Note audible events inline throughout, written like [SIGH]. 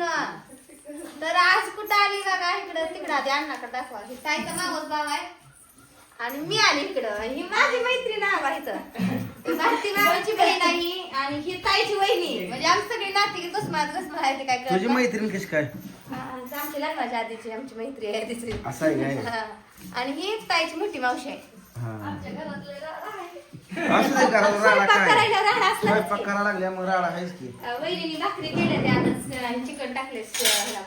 तर आज कुठं आली बघा? इकडं तिकडं आधी अण्णाकडे दाखवा. ही ताईचा मावस भाव आहे. आणि मी आली इकडं. ही माझी मैत्रीण आहे बा इथं. धाकटी मामाची बहीण आहे. ही आणि ही ताईची वहिनी. म्हणजे आमची सगळी नाती घुसमात घुसमात आहे ते काय तुझी. मैत्रीण कशी काय? हा, आमची लग्नाच्या आधीची आमची मैत्री आहे तिची असं आहे काय? हा. आणि ही ताईची मोठी मावशी आहे. हा. आमच्या घरातलं. असू दे घरात राडा स्वयंपाक काय? करायला राड असलाच स्वयंपाक की. करायला लागल्या मग राडा आहेच की. अं, वहिनीने भाकरी केल्या त्या आताच चिकन टाकले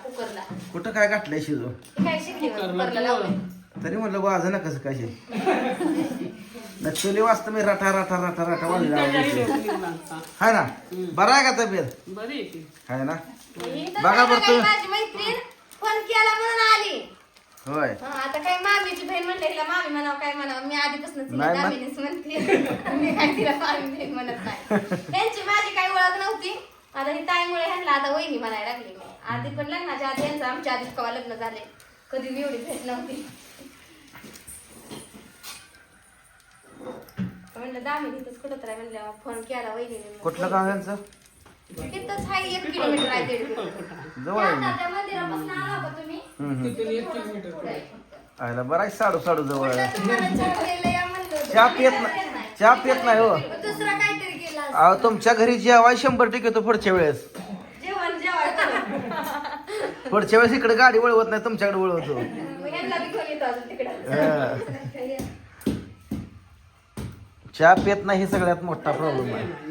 कुकरला. कुठं काय गाठलंय शिजू काय शिकली कुकरला तरी म्हणलं वाज ना कसं काय न चुली वाजता मी रटा रटा रटा रटा वाजला हाय ना? बरं आहे का तब्येत? बरी आहे. हाय ना? ही बघा बरं तुम्ही. माझी मैत्रीण फोन केला म्हणून आली. होय. हा, आता काय मामीची बहीण म्हणले हिला मामी म्हणावं काय म्हणावं? मी आधीपासून तिला नाही, मग- दामिनीच म्हणते मी काय तिला मामी बहीण म्हणत नाही. त्यांची माझी काही ओळख नव्हती. आता ही ताईमुळे ह्यांना आता वहिनी म्हणायला लागली मी. आधी पण लग्नाच्या आधी यांचं आमच्या आधीच कवा लग्न झाले. कधी मी एवढी भेट नव्हती. म्हणलं दामिनी इथंच कुठं तर आहे? म्हणलं फोन केला वहिनीने. कुठलं गाव यांचं तिथंच आहे एक किलोमीटर आहे दीड किलोमीटर. जवळ आहे त्या ना त्या मंदिरापासून आला तुम्ही. तिथून एक किलोमीटर पुढे आहे. आयला बरं आहे साडू साडू जवळ तुम्हाला चहा प्यायला या म्हणलं होतं. चहा पित नाही चहा पित नाही हो दुसरा काहीतरी केला असं. अहो तुमच्या घरी जेवाय शंभर टक्के तो पुढच्या वेळेस जेवण जेवायचं पुढच्या वेळेस इकडे गाडी वळवत नाही तुमच्याकडे वळवतो मग ह्यांना बी घेऊन येतो अजून तिकडं हा. चहा पित नाही हे सगळ्यात मोठा प्रॉब्लेम आहे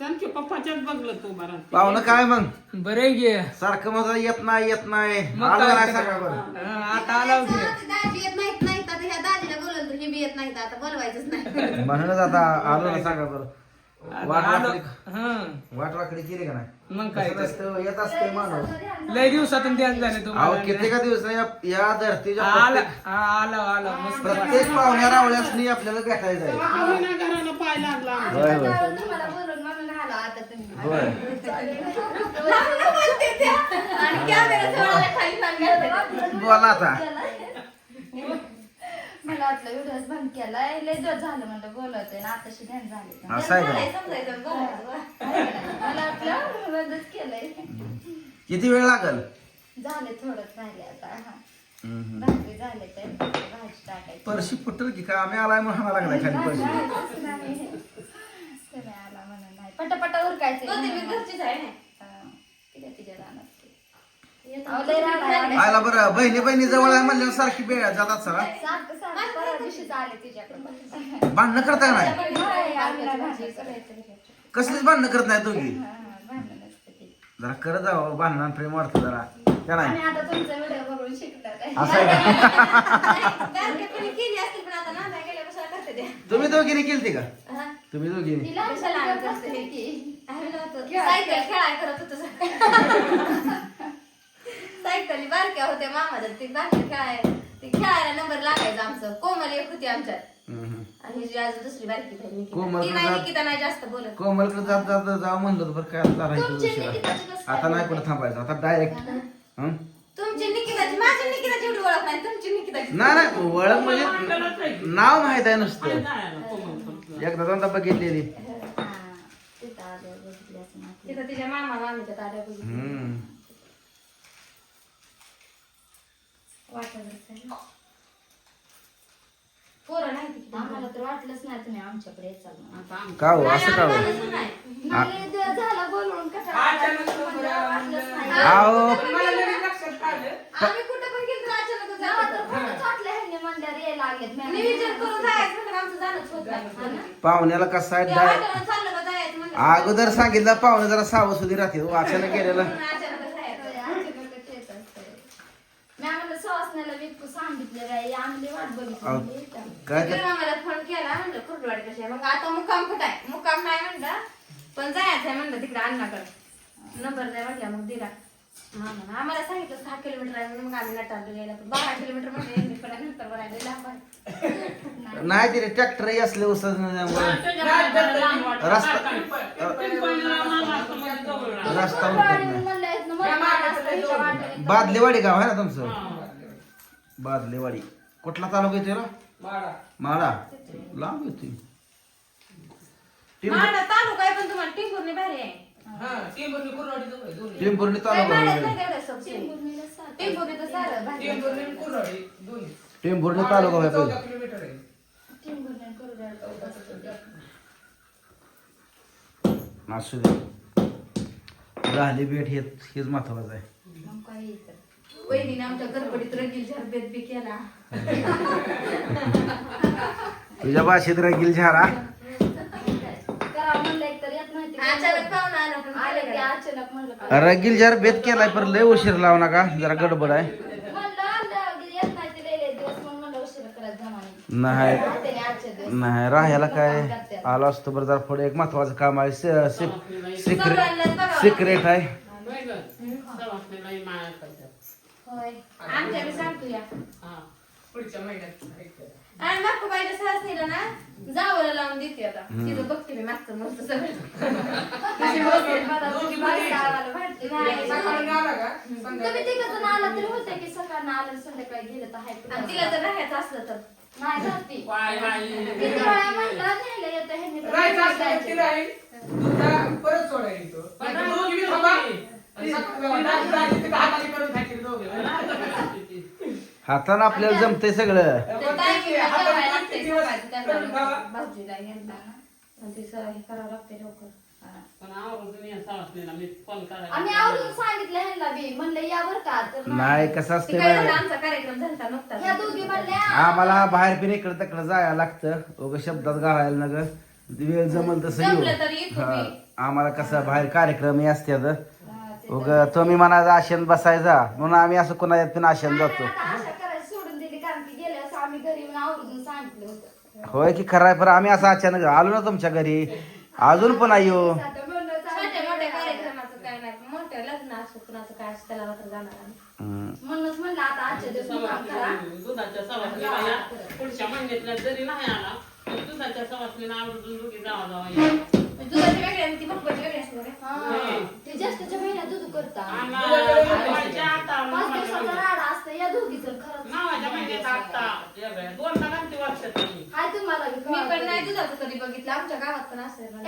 आमच्या पप्पाच्याच बघलं तो बरा पाहुणं काय मग? बरे गे सारखं माझं येत नाही येत नाही. मग आलं काय? नाही करायचं? सांगा बरं. हा, आता आला होती येत नाहीत नाहीत. आता ह्या दाजीला बोलवलं तर हे बी येत नाहीत आता बोलवायचंच नाही. म्हणूनच आता आलो ना सांगा बरं. वाट आलो. वाकडी हा. वाट वाकडी केली का नाही? मग काय कसं तर. असतं, येत असते माणूस. लय दिवसातून ध्यान झाले अहो तुम्हाला. किती का दिवस या या धरतीच्या आला प्रत्येक- हा, आला आला. मस्त. प्रत्येक पाहुण्या रावळ्यासनी आपल्याला आम्ही ना घराला पाय लागला आम्हाला. होय होय. तुम्हाला बोलून म्हणून आलो आता तुम्ही. होय. बोलते त्या. आणि कॅमेरा थोडा खाली सांगायचं बोला आता. मला वाटलं व्हिडिओ बंद केलाय लय दिवस झालं म्हणलं बोलायचंय ना आताशी ध्यान झाले असं आहे बोलायचं, का समजायचं, बोलायचं. मला वाटलं बंदच केलंय किती वेळ लागल झाले थोडंच राहिले आता हा. भाकरी झाले भाजी टाकायची परशी फुटल की का आम्ही आलाय म्हणून लागलाय खाली परशी नाही. आला म्हणून नाही पटापटा उरकायचं. घरचीच आहे ना. हा. तिच्या तिच्या रानात ते. येतो. अहो, लय राडा आहे. आयला बरं बहिणी बहिणी जवळ आहे म्हणल्यावर सारखी वेळ जातात सगळा सारखं सारखं परवा दिवशीच आले तिच्याकडे. भांडणं करता का नाही? करायचं कसलीच भांडणं करत नाही दोघी हा, हा, भांडण असतं ते. जरा करत जावं भांडण प्रेम वाढतं जरा. त्या नाही. आणि आता तुमचा व्हिडिओ बघून शिकतात. असं आहे का? बारकेपणी केली असतील पण आता नांदा गेल्यापासून करते ते. तुम्ही दोघीने केलती का. तुम्ही दोघीने. तिला कशाला आणत कशाला असते? की आम्ही नव्हतो. सायकल खेळाय करत होतो सायकली बारक्या होत्या मामाच्या ती बारक्या खेळाय ती खेळायला नंबर लागायचा आमचं कोमल एक होती आमच्यात हम्म. आणि हिची अजून दुसरी बारकी बहीण निकिता. कोमल ती नाही निकिता नाही जास्त बोलत कोमलकडे जात जात जावं म्हणलं बरं काय आता तुमची राहायचं निकिताची उशिरा. कसं आता नाही कुठं थांबायचं आता डायरेक्ट तुमची निकिताची माझी निकिताची एवढी ओळख नाही तुमची निकिताची नाही नाही ओळख म्हणजे नाव माहीत आहे नुसतं. एकदा दोनदा बघितलेली हा, तिथं आल्यावर बघितली असं म्हटलं. तिथं तिच्या मामा मामीच्या ताड्या बघितल्या. हम्म. वाटत असेल. पोरं नाही तिकडे. आम्हाला तर वाटलंच नाही तुम्ही आमच्याकडे येचाल म्हणून. आता आम- का हो नाही, असं का हो आम्हाला नाही. नाही, लय दिवस झाला बोलवून कंटाळा आला. अचानक म्हणलं वाटलंच नाही. अहो मला लगेच लक्षात आलं. आम्ही कुठं पण गेलो तर अचानकच तेव्हा जातो. तर फोनच वाटलं ह्यांनी म्हणल्यावर यायला लागलेत. मी नियोजन करून जायचं म्हणलं आमचं जाणंच होत नाही. हा ना? पाहुण्याला कसं आहे त्या डाय वाटेवरून चाललं का जायचं म्हणलं. अगोदर सांगितलं पाहुणे जरा सावसुदी राहते हो, अचानक गेलेलं म्हणून अचानकच जायचं. अचानकच येत असतंय. मी आम्हाला सुहासण्याला विकू सांगितलं बाई, आम्ही वाट बघितली अहो. काय ते- मामाला फोन केला म्हणलं कुर्डवाडी कशी आहे? मग आता मुक्काम कुठं आहे? मुक्काम नाही म्हणलं पण जायचं आहे म्हणलं तिकडे अण्णाकडे. नंबर नाही म्हटलं मग दिला. आम्हाला सांगितलं सहा किलोमीटर आहे म्हणून मग आम्ही नटारलो गेला पण बारा किलोमीटर म्हणजे पण नंतर बरायला लांब आहे. नाही तिथे ट्रॅक्टर असले रस्ता म्हणजे राहतो. रस्ता कुर्डवाडी उठत नाही म्हणलं मला. बादलेवाडी गाव आहे ना तुमचं. बादलेवाडी. कुठला तालुका येतो बाळा. माडा लांब येते मांडा तालुका आहे पण तुम्हाला टिंगुर्णी भारी आहे हा. टेंभुर्णी तालुका आहे. टेंभुर्णी तर सारं. टेंभुर्णी तालुका आहे चौदा पहिले. किलोमीटर आहे टेंभुर्णी आणि कुरुंदवाड चौदा असू दे झाली भेट हेच हेच महत्वाचं आहे. वहिनीने आमच्या गडबडीत रंगील झरबेत बी केला तुझ्या भाषेत रंगील झारा करावं म्हणलं एक तर येत नाही ते. अचानक पाहुणा आला पण आलं केलं की काय? अचानक म्हणलं काय. रंगील झार बेत केलाय पर लय उशीर लावू नका जरा गडबड आहे म्हणलं आलं की येत नाही ते लय लय दिवस म्हणून म्हणलं उशिरा करायचं जमाने. नाही राहते नाही आजचे दिवस. नाही राहायला काय आलो असतो बरं जरा पुढे एक महत्वाचं काम आहे सिक्रेट सगळ्यांनाच बघावं सिक्रेट आहे नाही गं. सवासणीलाही माया करतात. होय. आमच्या बी सांगतो या हा. पुढच्या महिन्यात ऐकलं. आणि बापू बाईच्या सासरीला ना जावं लावून देते आता. तिथं बघते मी मागचं मस्त सगळं. [LAUGHS] मला नाही. सकाळी आला का? तुम्ही तिघं जण आला तरी होते की सकाळनं आलं आणि संध्याकाळी गेलं तर हाय. आणि तिला जर राहायचं असलं तर? नाही जाती. Why, why. किती वेळा म्हणलं नेलं येतं ह्यांनी तर राहायचं असलं राहील तुला परत सोडायला येतो. पण नाही तर दोघी दोघी बी थांबा. हाताने आपल्याला जमतंय सगळं. हे करावं लागते लवकर. आम्ही आवरून सांगितलं ह्यांना बी. म्हणलं का. तर नाही कसं असते काय झालं आमचा कार्यक्रम झालता ह्या नुकताच दोघी म्हणल्या. आम्हाला बाहेर फिर इकडे तिकडे जायला लागतं. उगा शब्दात घालायला नग. वेळ जमल तसं जमलं तर येऊ येतो हा. मी. आम्हाला कसं बाहेर कार्यक्रम ते उग तुम्ही म्हणायचं आशन बसायचा म्हणून आम्ही असं कोणाच्यात पण आशन जातो. आता आशा करायची सोडून दिली कारण की गेल्या वेळेस आम्ही घरी येऊन आवरून सांगितलं होतं. होय की खरं आहे पण आम्ही असं अचानक आलो ना तुमच्या घरी. अजून पण येऊ. आता म्हणलं छोट्या चालतंय. मोठ्या कार्यक्रमाचं काय नाही मोठ्या लग्न असो कुणाचं काय असं त्याला मात्र जाणार आम्ही. हम्म. म्हणूनच म्हणलं आता आजच्या दिवस मुक्काम करा. सवासणी- दुधाच्या सवासणीला या पुढच्या महिन्यातल्या जरी नाही आला तर दुधाच्या सवासणीला आवर्जून दोघी जावा जावा या. दुधाची वेगळी आणि ती वेगळी. हा. ज्येष्ठाच्या महिन्यात दूध करता पाच दिवसाचा राडा असतं या दोघी तर खरंच. हाय तुम्हाला बी मी कळलं. पण नाही दुधाचं कधी बघितलं आमच्या गावात पण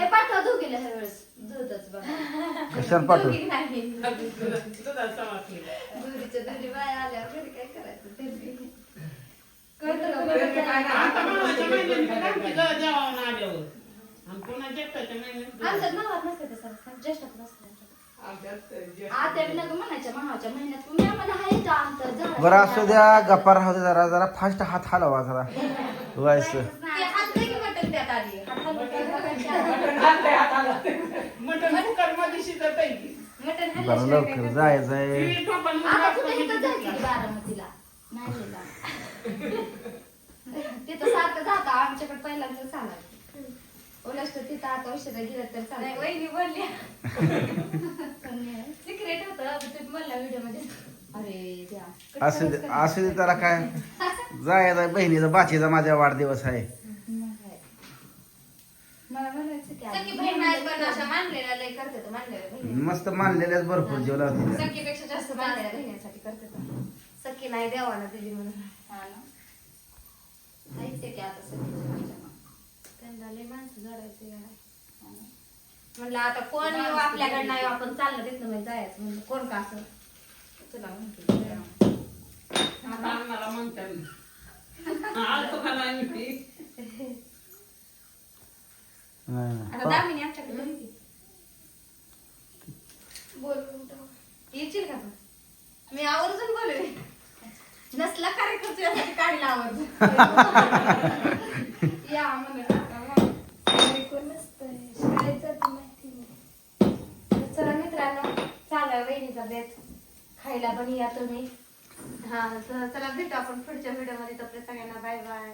पाठवा दोघीला ह्या वेळेस दूधच बघा कशाला पाठवू दोघी नाही. दुरीच्या घरी बाया आल्यावर घरी काय करायचं ते बी. कळतं का बरं? काय नाही. आणि पुन्हा जेष्ठाच्या महिन्यात आमच्यात नावात नसते तसं. ज्येष्ठात नसते आमच्यात जे- आता बी नका म्हणायच्या महाच्या महिन्यात. तुम्ही आम्हाला हाय का आमचं? झाड बरं असू द्या गप्पा राहू द्या जरा जरा फास्ट हात हलवा जरा. व्हायचं [LAUGHS] ते हात नाही की मटण त्यात आधी? हात हलवून काय बघायचं? मटण घालतंय हाताला. मटण कुकरमध्ये शिजत आहे की. मटण बरं काय लवकर करता? जायचंय. ती टोपण आता मुलं कुठे इथं असतं जायचं की बारामतीला? नाही गेला [LAUGHS] तिथं सारखं जाता. आमच्याकडे पहिल्यांदाच आला. उलट तिथं आता उशिरा गेलं तर नाही चालेल वहिनी बोलली सिक्रेट होतं तुम्ही बोलला व्हिडिओमध्ये अरे द्या असू दे असू दे त्याला काय? जायचं बहिणीचा बाचीचा माझा वाढदिवस आहे. मग काय. मला म्हणायचं की सखी आधी बहीण नाही पण अशा मानलेल्या लय करते तर मानलेल्या बहिणी. मस्त मानलेल्याच भरपूर जेवला होता सखीपेक्षा जास्त मानलेल्या बहिणीसाठी करते तर. सखी नाही देवाना दिली म्हणून. हा ना. ऐकते की आता माझ्या लय माणसं. हा ना. म्हणलं आता कोण येऊ आपल्याकडे नाही येऊ, आपण चाललं तिथनं म्हणजे जायचं. म्हणलं कोण का असं? तुला म्हणते आता आम्हाला म्हणतात आलतो का नाही मी आता दामिनी आमच्याकडे ठेव. येशील का तू? मी आवर्जून नसला कार्यक्रम तुझ्यासाठी काढला आवर्जून. [LAUGHS] या म्हणून आता मग. घरी कोण नसतंय. शाळेत जाते माहिती नाही. तर चला मित्रांनो चालू वहिनीचा बेत खायला पण या तुम्ही. हा तर चला भेटू आपण पुढच्या व्हिडिओमध्ये. तोपर्यंत सगळ्यांना बाय बाय